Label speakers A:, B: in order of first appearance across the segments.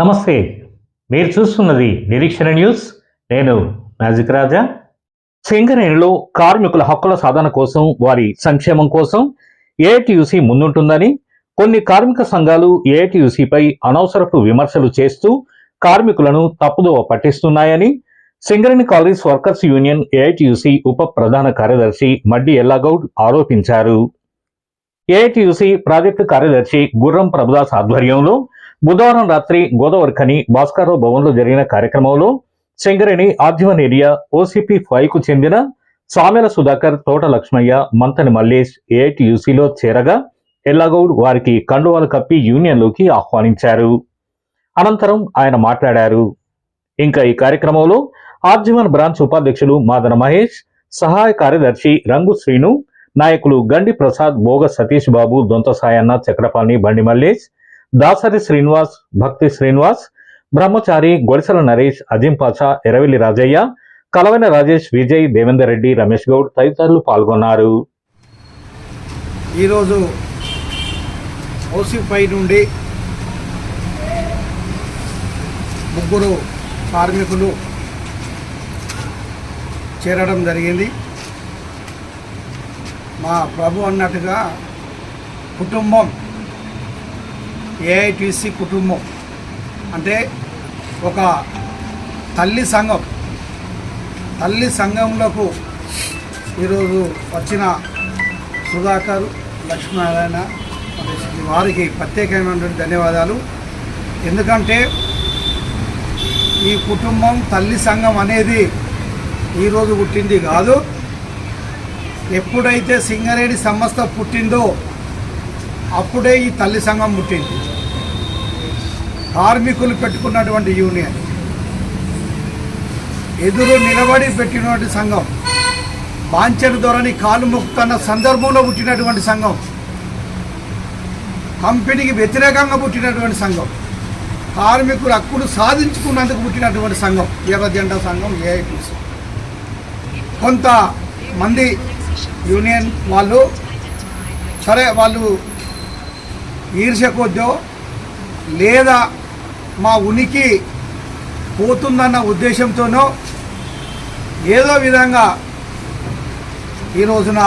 A: నమస్తే. మీరు చూస్తున్నది నిరీక్షణ న్యూస్. నేను మ్యాజిక్ రాజా. సింగరేణిలో కార్మికుల హక్కుల సాధన కోసం వారి సంక్షేమం కోసం ఏఐటియుసి ముందుంటుందని కొన్ని కార్మిక సంఘాలు ఏఐటియుసిపై అనవసరపు విమర్శలు చేస్తూ కార్మికులను తప్పుదోవ పట్టిస్తున్నాయని Singareni college workers union AITUC ఉప ప్రధాన కార్యదర్శి మడ్డి ఎల్లాగౌడ్ ఆరోపించారు. ఏటీయూసీ ప్రాజెక్టు కార్యదర్శి గుర్రం ప్రభుదాస్ ఆధ్వర్యంలో బుధవారం రాత్రి గోదావరిఖని భాస్కరరావు భవన్లో జరిగిన కార్యక్రమంలో Singareni R G one area OCP ఫైవ్కు చెందిన సామెల సుధాకర్ తోట లక్ష్మయ్య మంతని మల్లేష్ ఏఐటియుసిలో చేరగా ఎల్లాగౌడ్ వారికి కండువాలు కప్పి యూనియన్లోకి ఆహ్వానించారు. అనంతరం ఆయన మాట్లాడారు. ఇంకా ఈ కార్యక్రమంలో ఆర్జీవన్ బ్రాంచ్ ఉపాధ్యక్షులు మాదన మహేష్ సహాయ కార్యదర్శి రంగు శ్రీను నాయకులు గండి ప్రసాద్ బోగ సతీష్ బాబు దొంత సాయన్న చక్రపాణి బండి మల్లేష్ దాసరి శ్రీనివాస్ భక్తి శ్రీనివాస్ బ్రహ్మచారి గొడిసెల నరేష్ అజింపాషా ఎరవిలి ఎరవెల్లి రాజయ్య కలవెన రాజేష్ విజయ్ దేవేందర్ రెడ్డి రమేష్ గౌడ్ తదితరులు పాల్గొన్నారు.
B: ఈరోజు ఓసిపై నుండి ముగ్గురు కార్మికులు చేరడం జరిగింది. మా ప్రభు అన్నట్టుగా కుటుంబం ఏఐటిసి కుటుంబం. అంటే ఒక తల్లి సంఘం. తల్లి సంఘంలోకు ఈరోజు వచ్చిన సుధాకర్ లక్ష్మీనారాయణ వారికి ప్రత్యేకమైనటువంటి ధన్యవాదాలు. ఎందుకంటే ఈ కుటుంబం తల్లి సంఘం అనేది ఈరోజు పుట్టింది కాదు. ఎప్పుడైతే సింగరేణి సంస్థ పుట్టిందో అప్పుడే ఈ తల్లి సంఘం పుట్టింది కార్మికులు పెట్టుకున్నటువంటి యూనియన్. ఎదురు నిలబడి పెట్టినటువంటి సంఘం. బాంచన ధోరణి కాలు మొక్కుతున్న సందర్భంలో పుట్టినటువంటి సంఘం. కంపెనీకి వ్యతిరేకంగా పుట్టినటువంటి సంఘం. కార్మికుల హక్కులు సాధించుకున్నందుకు పుట్టినటువంటి సంఘం. ఎర్ర జెండా సంఘం ఏఐటీసీ. కొంత మంది యూనియన్ వాళ్ళు సరే వాళ్ళు ఈర్షకొద్దో లేదా మా ఉనికి పోతుందన్న ఉద్దేశంతోనో ఏదో విధంగా ఈ రోజున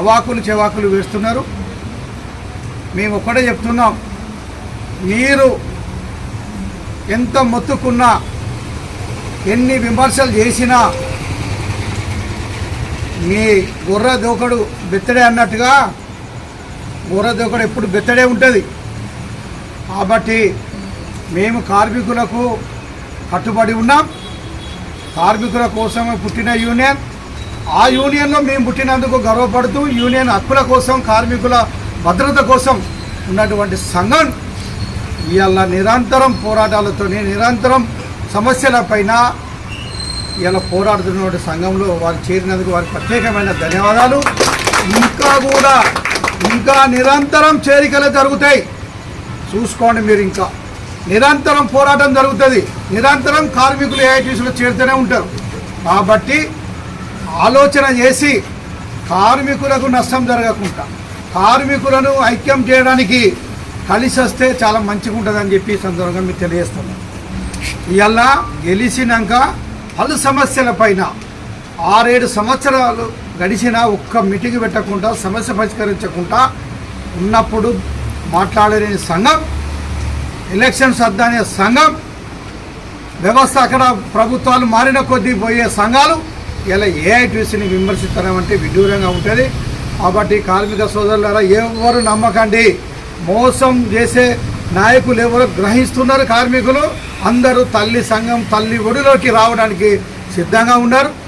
B: అవాకులు చెవాకులు వేస్తున్నారు. మేము ఒక్కడే చెప్తున్నాం మీరు ఎంత మొత్తుకున్నా ఎన్ని విమర్శలు చేసినా మీ గుర్ర దూకడు బెత్తడే అన్నట్టుగా గుర్ర ఎప్పుడు బెత్తడే ఉంటుంది. కాబట్టి మేము కార్మికులకు కట్టుబడి ఉన్నాం. కార్మికుల కోసమే పుట్టిన యూనియన్. ఆ యూనియన్లో మేము పుట్టినందుకు గర్వపడుతూ యూనియన్ హక్కుల కోసం కార్మికుల భద్రత కోసం ఉన్నటువంటి సంఘం ఇవాళ నిరంతరం పోరాటాలతోనే నిరంతరం సమస్యలపైన ఇలా పోరాడుతున్నటువంటి సంఘంలో వారు చేరినందుకు వారికి ప్రత్యేకమైన ధన్యవాదాలు. ఇంకా కూడా ఇంకా నిరంతరం చేరికలు జరుగుతాయి. చూసుకోండి మీరు ఇంకా. నిరంతరం పోరాటం జరుగుతుంది. నిరంతరం కార్మికులు ఏఐటీసీలో చేరుతూనే ఉంటారు. కాబట్టి ఆలోచన చేసి కార్మికులకు నష్టం జరగకుండా కార్మికులను ఐక్యం చేయడానికి కలిసి వస్తే చాలా మంచిగా ఉంటుందని చెప్పి సందర్భంగా మీకు తెలియజేస్తున్నాను. ఇవల్ల గెలిచినాక పలు సమస్యల పైన ఆరేడు సంవత్సరాలు గడిచినా ఒక్క మీటింగ్ పెట్టకుండా సమస్య పరిష్కరించకుండా ఉన్నప్పుడు మాట్లాడలేని సంఘం ఎలక్షన్స్ వద్దనే సంఘం వ్యవస్థ అక్కడ ప్రభుత్వాలు మారిన కొద్దీ పోయే సంఘాలు ఇలా ఏఐటీసీని విమర్శిస్తారంటే విడ్డూరంగా ఉంటుంది. కాబట్టి కార్మిక సోదరులారా ఎవరు నమ్మకండి. మోసం చేసే నాయకులు ఎవరు గ్రహిస్తున్నారు కార్మికులు? అందరూ తల్లి సంఘం తల్లి ఒడిలోకి రావడానికి సిద్ధంగా ఉన్నారు.